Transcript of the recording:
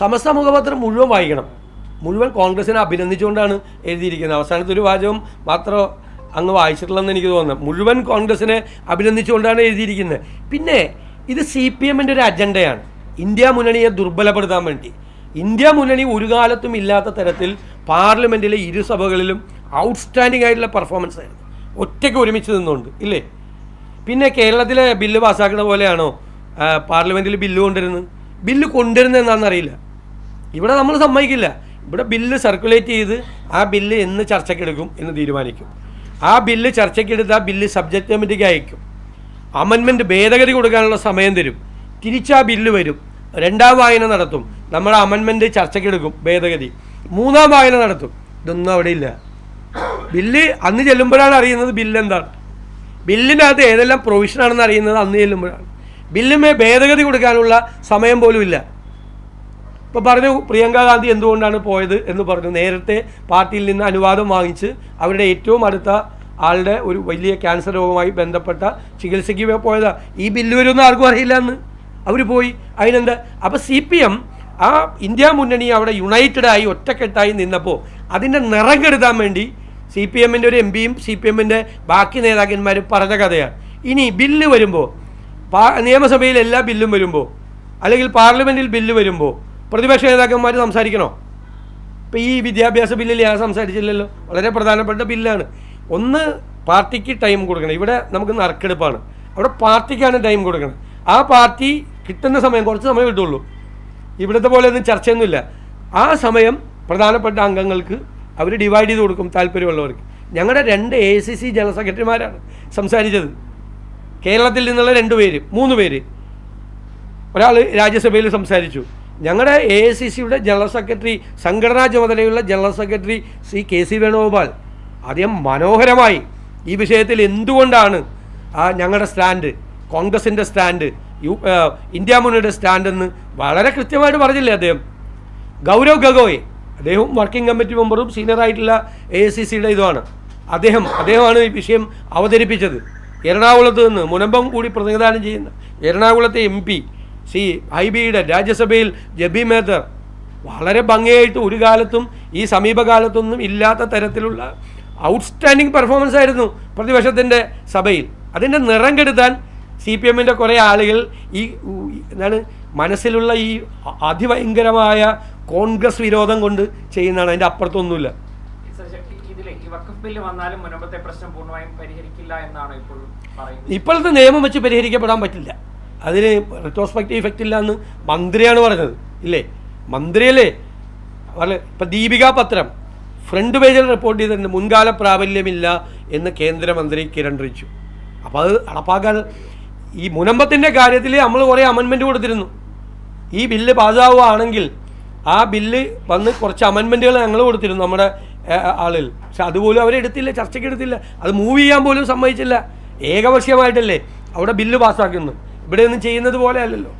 സമസ്ത മുഖപത്രം മുഴുവൻ വായിക്കണം. മുഴുവൻ കോൺഗ്രസിനെ അഭിനന്ദിച്ചുകൊണ്ടാണ് എഴുതിയിരിക്കുന്നത്. അവസാനത്തെ ഒരു വാചകം മാത്രം അങ്ങ് വായിച്ചിട്ടില്ലെന്ന് എനിക്ക് തോന്നുന്നത് മുഴുവൻ കോൺഗ്രസിനെ അഭിനന്ദിച്ചുകൊണ്ടാണ് എഴുതിയിരിക്കുന്നത്. പിന്നെ ഇത് സി പി എമ്മിന്റെ ഒരു അജണ്ടയാണ്. ഇന്ത്യ മുന്നണിയെ ദുർബലപ്പെടുത്താൻ വേണ്ടി. ഇന്ത്യ മുന്നണി ഒരു കാലത്തും ഇല്ലാത്ത തരത്തിൽ പാർലമെന്റിലെ ഇരുസഭകളിലും ഔട്ട്സ്റ്റാൻഡിംഗ് ആയിട്ടുള്ള പെർഫോമൻസ് ആയിരുന്നു. ഒറ്റയ്ക്ക് ഒരുമിച്ച് നിന്നുകൊണ്ട് ഇല്ലേ? പിന്നെ കേരളത്തിലെ ബില്ല് പാസ്സാക്കുന്ന പോലെയാണോ പാർലമെന്റിൽ ബില്ല് കൊണ്ടുവരുന്നത്? ബില്ല് കൊണ്ടുവരുന്നത് എന്താണെന്നറിയില്ല. ഇവിടെ നമ്മൾ സമ്മതിക്കില്ല. ഇവിടെ ബില്ല് സർക്കുലേറ്റ് ചെയ്ത് ആ ബില്ല് എന്ന് ചർച്ചയ്ക്കെടുക്കും എന്ന് തീരുമാനിക്കും. ആ ബില്ല് ചർച്ചയ്ക്കെടുത്ത് ആ ബില്ല് സബ്ജക്ട് കമ്മിറ്റിക്ക് അയക്കും. അമൻമെന്റ് ഭേദഗതി കൊടുക്കാനുള്ള സമയം തരും. തിരിച്ചാ ബില്ല് വരും. രണ്ടാം വായന നടത്തും. നമ്മുടെ അമൻമെന്റ് ചർച്ചയ്ക്കെടുക്കും ഭേദഗതി. മൂന്നാം വായന നടത്തും. ഇതൊന്നും അവിടെ ഇല്ല. ബില്ല് അന്ന് ചെല്ലുമ്പോഴാണ് അറിയുന്നത് ബില്ല് എന്താണ്. ബില്ലിന്റെ അകത്ത് ഏതെല്ലാം പ്രൊവിഷനാണെന്ന് അറിയുന്നത് അന്ന് ചെല്ലുമ്പോഴാണ്. ബില്ലുമേ ഭേദഗതി കൊടുക്കാനുള്ള സമയം പോലും ഇല്ല. ഇപ്പോൾ പറഞ്ഞു പ്രിയങ്ക ഗാന്ധി എന്തുകൊണ്ടാണ് പോയത്? എന്ന് പറഞ്ഞു. നേരത്തെ പാർട്ടിയിൽ നിന്ന് അനുവാദം വാങ്ങിച്ച് അവരുടെ ഏറ്റവും അടുത്ത ആളുടെ ഒരു വലിയ ക്യാൻസർ രോഗവുമായി ബന്ധപ്പെട്ട ചികിത്സയ്ക്ക് പോയതാ. ഈ ബില്ല് വരുമെന്ന് ആർക്കും അറിയില്ല എന്ന് അവർ പോയി. അതിനെന്താ? അപ്പോൾ സി പി എം ആ ഇന്ത്യ മുന്നണി അവിടെ യുണൈറ്റഡായി ഒറ്റക്കെട്ടായി നിന്നപ്പോൾ അതിന്റെ നിറം കെടുത്താൻ വേണ്ടി സി പി എമ്മിന്റെ ഒരു എം പിയും സി പി എമ്മിന്റെ ബാക്കി നേതാക്കന്മാരും പറഞ്ഞ കഥയാണ് ഇനി ബില്ല് വരുമ്പോൾ നിയമസഭയിൽ എല്ലാ ബില്ലും വരുമ്പോൾ അല്ലെങ്കിൽ പാർലമെന്റിൽ ബില്ല് വരുമ്പോൾ പ്രതിപക്ഷ നേതാക്കന്മാർ സംസാരിക്കണോ? ഇപ്പോൾ ഈ വിദ്യാഭ്യാസ ബില്ലിൽ ഞാൻ സംസാരിച്ചില്ലല്ലോ. വളരെ പ്രധാനപ്പെട്ട ബില്ലാണ്. ഒന്ന് പാർട്ടിക്ക് ടൈം കൊടുക്കണം. ഇവിടെ നമുക്ക് നറുക്കെടുപ്പാണ്. അവിടെ പാർട്ടിക്കാണ് ടൈം കൊടുക്കണം. ആ പാർട്ടി കിട്ടുന്ന സമയം കുറച്ച് സമയം കിട്ടുള്ളൂ. ഇവിടുത്തെ പോലെ ഒന്നും ചർച്ചയൊന്നുമില്ല. ആ സമയം പ്രധാനപ്പെട്ട അംഗങ്ങൾക്ക് അവർ ഡിവൈഡ് ചെയ്ത് കൊടുക്കും താല്പര്യമുള്ളവർക്ക്. ഞങ്ങളുടെ രണ്ട് എ സി സി ജനറൽ സെക്രട്ടറിമാരാണ് സംസാരിച്ചത്. കേരളത്തിൽ നിന്നുള്ള രണ്ട് പേര് മൂന്ന് പേര്. ഒരാൾ രാജ്യസഭയിൽ സംസാരിച്ചു. ഞങ്ങളുടെ എ ഐ സി സിയുടെ ജനറൽ സെക്രട്ടറി സംഘടനാ ചുമതലയുള്ള general secretary C K C Venugopal. അദ്ദേഹം മനോഹരമായി ഈ വിഷയത്തിൽ എന്തുകൊണ്ടാണ് ഞങ്ങളുടെ സ്റ്റാൻഡ് കോൺഗ്രസിന്റെ സ്റ്റാൻഡ് യു ഇന്ത്യ മുന്നണിയുടെ സ്റ്റാൻഡ് എന്ന് വളരെ കൃത്യമായിട്ട് പറഞ്ഞില്ലേ അദ്ദേഹം? ഗൗരവ് ഗഗോയ് അദ്ദേഹവും വർക്കിംഗ് കമ്മിറ്റി മെമ്പറും സീനിയർ ആയിട്ടുള്ള എ എസ് സി സിയുടെ ഇതുമാണ്. അദ്ദേഹം അദ്ദേഹമാണ് ഈ വിഷയം അവതരിപ്പിച്ചത്. എറണാകുളത്ത് നിന്ന് മുനമ്പം കൂടി പ്രതിനിധാനം ചെയ്യുന്ന എറണാകുളത്തെ എം പി സി ഐ ബിയുടെ രാജ്യസഭയിൽ ജബി മേത്തർ വളരെ ഭംഗിയായിട്ട് ഒരു കാലത്തും ഈ സമീപകാലത്തൊന്നും ഇല്ലാത്ത തരത്തിലുള്ള ഔട്ട്സ്റ്റാൻഡിങ് പെർഫോമൻസ് ആയിരുന്നു പ്രതിപക്ഷത്തിന്റെ സഭയിൽ. അതിന്റെ നിറം കെടുത്താൻ സി പി എമ്മിന്റെ കുറേ ആളുകൾ ഈ എന്താണ് മനസ്സിലുള്ള ഈ അതിഭയങ്കരമായ കോൺഗ്രസ് വിരോധം കൊണ്ട് ചെയ്യുന്നതാണ്. അതിന്റെ അപ്പുറത്തൊന്നുമില്ല. ഇപ്പോഴത്തെ നിയമം വെച്ച് പരിഹരിക്കപ്പെടാൻ പറ്റില്ല. അതിന് റിട്രോസ്പെക്റ്റീവ് ഇഫക്റ്റ് ഇല്ല എന്ന് മന്ത്രിയാണ് പറഞ്ഞത്. ഇല്ലേ? മന്ത്രിയല്ലേ? അല്ലെ ഇപ്പം ദീപിക പത്രം. ഫ്രണ്ട് പേജിൽ റിപ്പോർട്ട് ചെയ്തിട്ടുണ്ട് മുൻകാല പ്രാബല്യമില്ല എന്ന് കേന്ദ്രമന്ത്രി കിരൺ റിച്ചു അപ്പോൾ അത് നടപ്പാക്കാൻ ഈ മുനമ്പത്തിന്റെ കാര്യത്തിൽ നമ്മൾ കുറേ അമെൻമെന്റ് കൊടുത്തിരുന്നു. ഈ ബില്ല് പാസ്സാവുകയാണെങ്കിൽ ആ ബില്ല് വന്ന് കുറച്ച് അമെൻമെന്റുകൾ ഞങ്ങൾ കൊടുത്തിരുന്നു നമ്മുടെ ആളിൽ. പക്ഷെ അതുപോലും അവരെടുത്തില്ല ചർച്ചയ്ക്ക് എടുത്തില്ല. അത് മൂവ് ചെയ്യാൻ പോലും സമ്മതിച്ചില്ല. ഏകപക്ഷീയമായിട്ടല്ലേ അവിടെ ബില്ല് പാസ്സാക്കുന്നത് ഇവിടെ ഒന്നും ചെയ്യുന്നത് പോലെ അല്ലല്ലോ.